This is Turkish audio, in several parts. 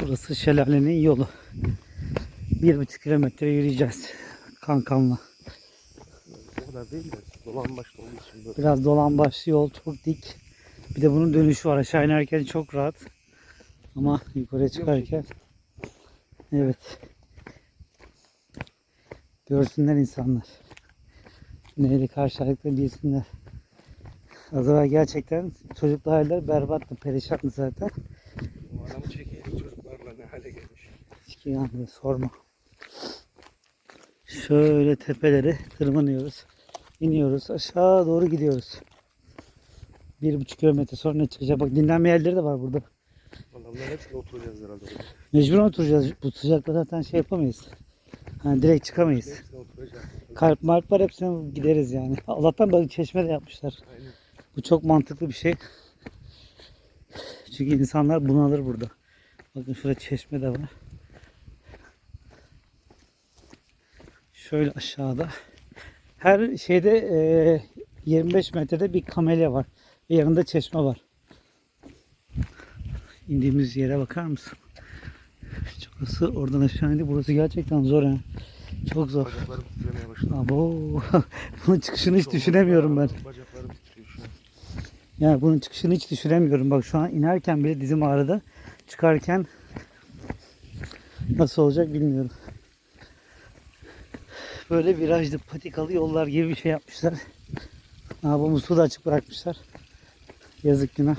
Burası şelalenin yolu. Bir buçuk kilometre yürüyeceğiz kankamla. O kadar değil de dolan başta olduğu için böyle. Biraz dolan başlı yol çok dik. Bir de bunun dönüşü var. Aşağı inerken çok rahat. Ama yukarıya çıkarken evet. Görsünler insanlar. Neyle karşılıklı bilsinler. Az evvel gerçekten çocuklu haller berbattı. Perişandı zaten. O adamı çekelim çocuklarla ne hale gelmiş. Hiç yani sorma. Şöyle tepeleri tırmanıyoruz. İniyoruz. Aşağı doğru gidiyoruz. Bir buçuk kilometre sonra ne çıkacak? Bak dinlenme yerleri de var burada. Adamların hepsine oturacağız herhalde. burada. Mecbur oturacağız. Bu sıcakta zaten şey yapamayız. Hani direkt çıkamayız. Kalp marp var hepsine gideriz yani. Allah'tan bak çeşme de yapmışlar. Aynen. Bu çok mantıklı bir şey. Çünkü insanlar bunalır burada. Bakın şurada çeşme de var. Şöyle aşağıda. Her şeyde eee, 25 metrede bir kamelya var. Ve yanında çeşme var. İndiğimiz yere bakar mısın? Çukası oradan aşağı indi. Burası gerçekten zor ha. Çok zor. Bacaklarım titremeye başladı. Abo. Bunun çıkışını hiç Çok düşünemiyorum ben. bacaklarım- Bacaklarım titriyor şu an. Yani bunun çıkışını hiç düşünemiyorum. Bak şu an inerken bile dizim ağrıdı. Çıkarken nasıl olacak bilmiyorum. Böyle virajlı patikalı yollar gibi bir şey yapmışlar. Ha, bu musluğu da açık bırakmışlar. Yazık günah.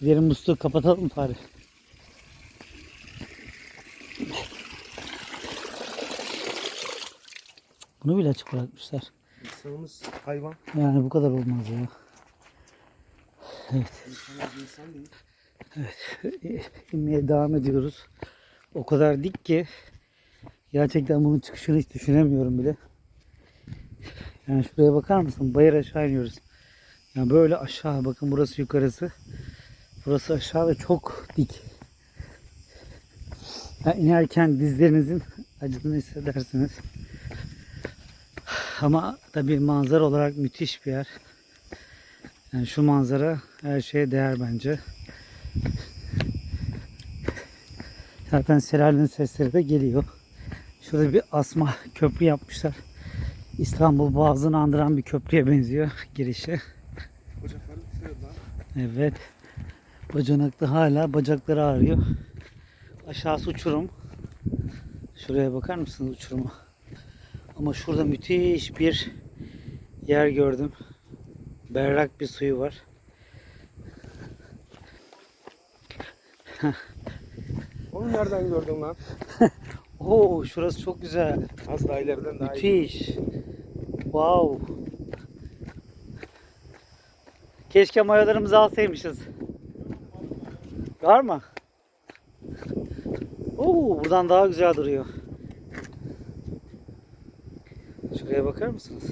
Diğer musluğu kapatalım bari? Bunu bile açık bırakmışlar. İnsanımız hayvan. Yani bu kadar olmaz ya. İnsanımız insan değil. inmeye devam ediyoruz. O kadar dik ki gerçekten bunun çıkışını hiç düşünemiyorum bile. Yani şuraya bakar mısın? Bayır aşağı iniyoruz. Yani böyle aşağı bakın burası yukarısı. Burası aşağı ve çok dik. Yani inerken dizlerinizin acıdığını hissedersiniz. Ama tabii manzara olarak müthiş bir yer. Yani şu manzara her şeye değer bence. Zaten şelalenin sesleri de geliyor. Şurada bir asma köprü yapmışlar. İstanbul Boğazı'nı andıran bir köprüye benziyor girişi. Evet. Bacanakta hala bacakları ağrıyor. Aşağısı uçurum. Şuraya bakar mısınız uçuruma? Ama şurada müthiş bir yer gördüm. Berrak bir suyu var. Onu nereden gördün lan? Oo şurası çok güzel. Az daha ileriden daha iyi. Müthiş. Wow. Keşke mayolarımızı alsaymışız. Var mı? Oo, buradan daha güzel duruyor. Şuraya bakar mısınız?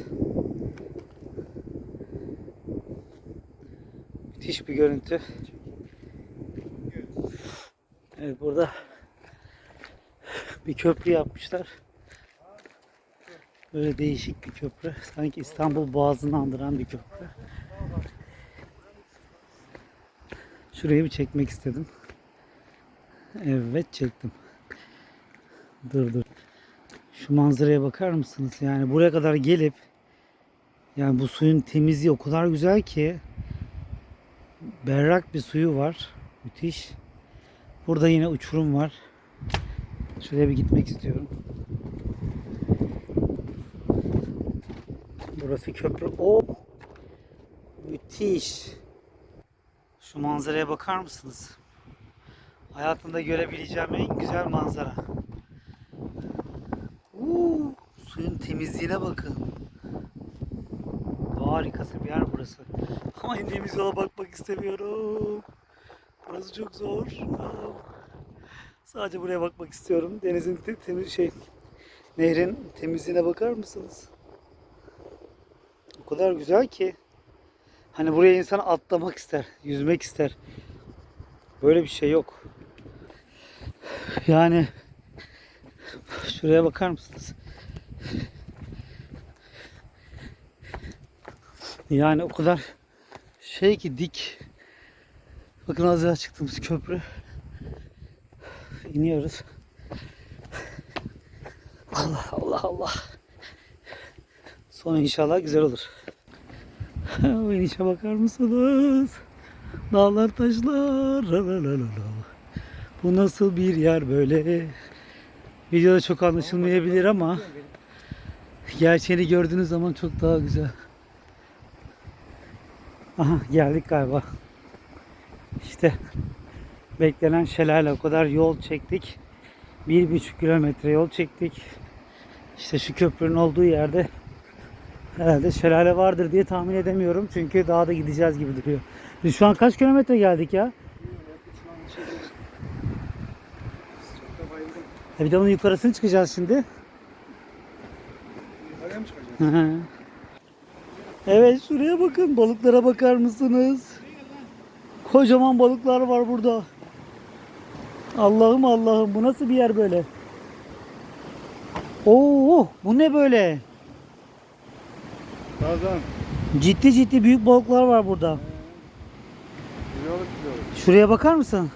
Müthiş bir görüntü. Evet burada bir köprü yapmışlar. Böyle değişik bir köprü. Sanki İstanbul Boğazı'nı andıran bir köprü. Şurayı bir çekmek istedim. Evet çektim. Dur dur. Şu manzaraya bakar mısınız? Yani buraya kadar gelip yani bu suyun temizliği o kadar güzel ki berrak bir suyu var. Müthiş. Burada yine uçurum var. Şuraya bir gitmek istiyorum. Burası köprü. O müthiş. Şu manzaraya bakar mısınız? Hayatımda görebileceğim en güzel manzara. Uuu, suyun temizliğine bakın. Harikası bir yer burası. Ama indiğimiz yola bakmak istemiyorum. Burası çok zor. Aa. Sadece buraya bakmak istiyorum. Denizin te- temiz şey, nehrin temizliğine bakar mısınız? O kadar güzel ki. Hani buraya insan atlamak ister, yüzmek ister. Böyle bir şey yok. Yani şuraya bakar mısınız? Yani o kadar şey ki dik. Bakın az daha çıktığımız köprü. İniyoruz. Allah Allah Allah. Sonu inşallah güzel olur. O inişe bakar mısınız? Dağlar taşlar. la la la la la. Bu nasıl bir yer böyle? Videoda çok anlaşılmayabilir ama gerçeğini gördüğünüz zaman çok daha güzel. Aha geldik galiba. İşte beklenen şelale o kadar yol çektik. Bir buçuk kilometre yol çektik. İşte şu köprünün olduğu yerde herhalde şelale vardır diye tahmin edemiyorum. Çünkü daha da gideceğiz gibi duruyor. Biz şu an kaç kilometre geldik ya? E bir de bunun yukarısını çıkacağız şimdi. Yukarıya mı çıkacağız? Hı hı. evet şuraya bakın balıklara bakar mısınız? Kocaman balıklar var burada. Allah'ım Allah'ım bu nasıl bir yer böyle? Oo bu ne böyle? Bazen Ciddi ciddi büyük balıklar var burada. kiloluk kiloluk. Şuraya bakar mısın?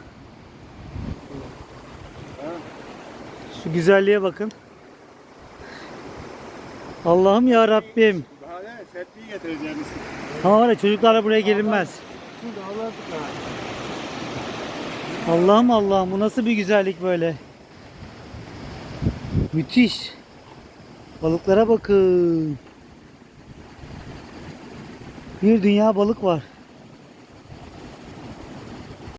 Şu güzelliğe bakın. Allah'ım ya Rabbim. Daha ne? Setliği getireceğiz. Ha var ya çocuklarla buraya gelinmez. Şurada alardık ha. Allah'ım Allah'ım bu nasıl bir güzellik böyle. Müthiş. Balıklara bakın. Bir dünya balık var.